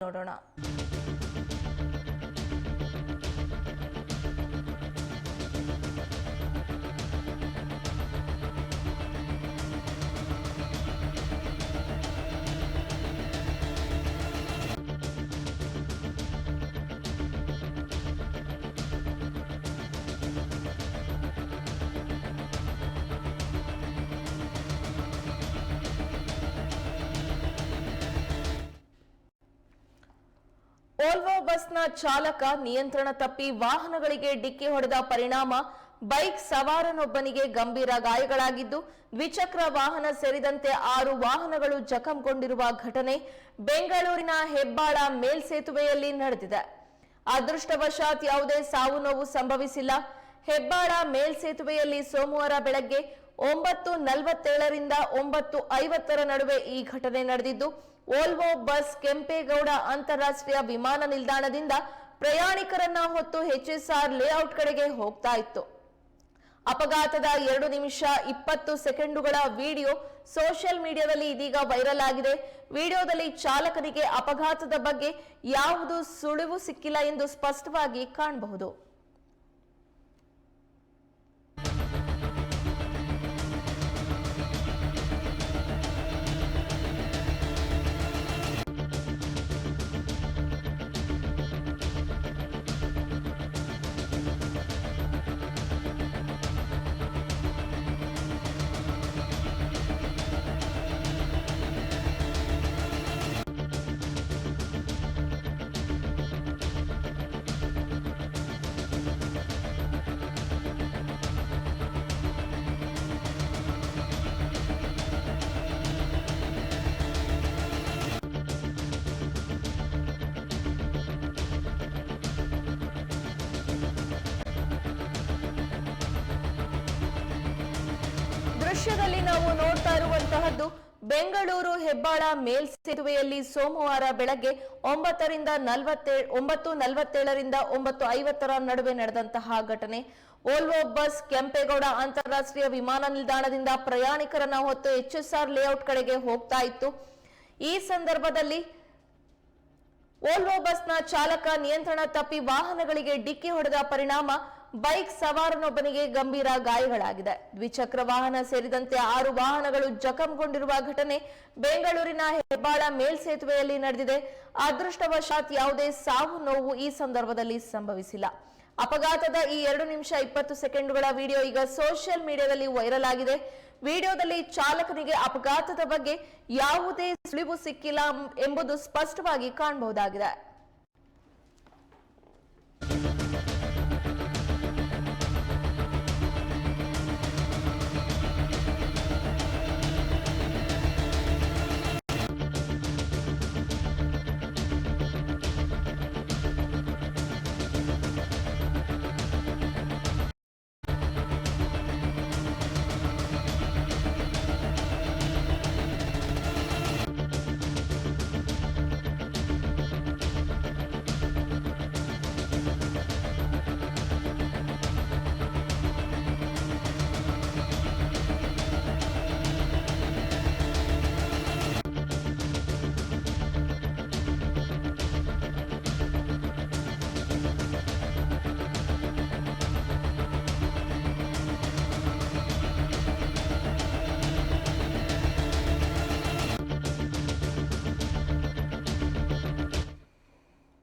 ನೋಡೋಣ ಓಲ್ವೋ ಬಸ್ನ ಚಾಲಕ ನಿಯಂತ್ರಣ ತಪ್ಪಿ ವಾಹನಗಳಿಗೆ ಡಿಕ್ಕಿ ಹೊಡೆದ ಪರಿಣಾಮ, ಬೈಕ್ ಸವಾರನೊಬ್ಬನಿಗೆ ಗಂಭೀರ ಗಾಯಗಳಾಗಿದ್ದು, ದ್ವಿಚಕ್ರ ವಾಹನ ಸೇರಿದಂತೆ ಆರು ವಾಹನಗಳು ಜಖಂಗೊಂಡಿರುವ ಘಟನೆ ಬೆಂಗಳೂರಿನ ಹೆಬ್ಬಾಳ ಮೇಲ್ಸೇತುವೆಯಲ್ಲಿ ನಡೆದಿದೆ. ಅದೃಷ್ಟವಶಾತ್ ಯಾವುದೇ ಸಾವು ನೋವು ಸಂಭವಿಸಿಲ್ಲ. ಹೆಬ್ಬಾಳ ಮೇಲ್ಸೇತುವೆಯಲ್ಲಿ ಸೋಮವಾರ ಬೆಳಗ್ಗೆ ಒಂಬತ್ತು ನಲವತ್ತೇಳರಿಂದ ಒಂಬತ್ತು ಐವತ್ತರ ನಡುವೆ ಈ ಘಟನೆ ನಡೆದಿದ್ದು ಓಲ್ವೋ ಬಸ್ ಕೆಂಪೇಗೌಡ ಅಂತಾರಾಷ್ಟ್ರೀಯ ವಿಮಾನ ನಿಲ್ದಾಣದಿಂದ ಪ್ರಯಾಣಿಕರನ್ನ ಹೊತ್ತು ಎಚ್ಎಸ್ಆರ್ ಲೇಔಟ್ ಕಡೆಗೆ ಹೋಗ್ತಾ ಇತ್ತು. ಅಪಘಾತದ ಎರಡು ನಿಮಿಷ ಇಪ್ಪತ್ತು ಸೆಕೆಂಡುಗಳ ವಿಡಿಯೋ ಸೋಷಿಯಲ್ ಮೀಡಿಯಾದಲ್ಲಿ ಇದೀಗ ವೈರಲ್ ಆಗಿದೆ. ವಿಡಿಯೋದಲ್ಲಿ ಚಾಲಕನಿಗೆ ಅಪಘಾತದ ಬಗ್ಗೆ ಯಾವುದು ಸುಳಿವು ಸಿಕ್ಕಿಲ್ಲ ಎಂದು ಸ್ಪಷ್ಟವಾಗಿ ಕಾಣಬಹುದು. ದೃಶ್ಯದಲ್ಲಿ ನಾವು ನೋಡ್ತಾ ಇರುವಂತಹದ್ದು ಬೆಂಗಳೂರು ಹೆಬ್ಬಾಳ ಮೇಲ್ಸೇತುವೆಯಲ್ಲಿ ಸೋಮವಾರ ಬೆಳಗ್ಗೆ ಒಂಬತ್ತರಿಂದ ನಲವತ್ತೇ, ಒಂಬತ್ತು ನಲವತ್ತೇಳರಿಂದ ಒಂಬತ್ತು ಐವತ್ತರ ನಡುವೆ ನಡೆದಂತಹ ಘಟನೆ. ಓಲ್ವೋ ಬಸ್ ಕೆಂಪೇಗೌಡ ಅಂತಾರಾಷ್ಟ್ರೀಯ ವಿಮಾನ ನಿಲ್ದಾಣದಿಂದ ಪ್ರಯಾಣಿಕರನ್ನ ಹೊತ್ತು ಎಚ್ಎಸ್ಆರ್ ಲೇಔಟ್ ಕಡೆಗೆ ಹೋಗ್ತಾ ಇತ್ತು. ಈ ಸಂದರ್ಭದಲ್ಲಿ ಓಲ್ವೋ ಬಸ್ನ ಚಾಲಕ ನಿಯಂತ್ರಣ ತಪ್ಪಿ ವಾಹನಗಳಿಗೆ ಡಿಕ್ಕಿ ಹೊಡೆದ ಪರಿಣಾಮ ಬೈಕ್ ಸವಾರನೊಬ್ಬನಿಗೆ ಗಂಭೀರ ಗಾಯಗಳಾಗಿದೆ. ದ್ವಿಚಕ್ರ ವಾಹನ ಸೇರಿದಂತೆ ಆರು ವಾಹನಗಳು ಜಖಂಗೊಂಡಿರುವ ಘಟನೆ ಬೆಂಗಳೂರಿನ ಹೆಬ್ಬಾಳ ಮೇಲ್ಸೇತುವೆಯಲ್ಲಿ ನಡೆದಿದೆ. ಅದೃಷ್ಟವಶಾತ್ ಯಾವುದೇ ಸಾವು ನೋವು ಈ ಸಂದರ್ಭದಲ್ಲಿ ಸಂಭವಿಸಿಲ್ಲ. ಅಪಘಾತದ ಈ ಎರಡು ನಿಮಿಷ ಇಪ್ಪತ್ತು ಸೆಕೆಂಡುಗಳ ವಿಡಿಯೋ ಈಗ ಸೋಷಿಯಲ್ ಮೀಡಿಯಾದಲ್ಲಿ ವೈರಲ್ ಆಗಿದೆ. ವಿಡಿಯೋದಲ್ಲಿ ಚಾಲಕನಿಗೆ ಅಪಘಾತದ ಬಗ್ಗೆ ಯಾವುದೇ ಸುಳಿವು ಸಿಕ್ಕಿಲ್ಲ ಎಂಬುದು ಸ್ಪಷ್ಟವಾಗಿ ಕಾಣಬಹುದಾಗಿದೆ.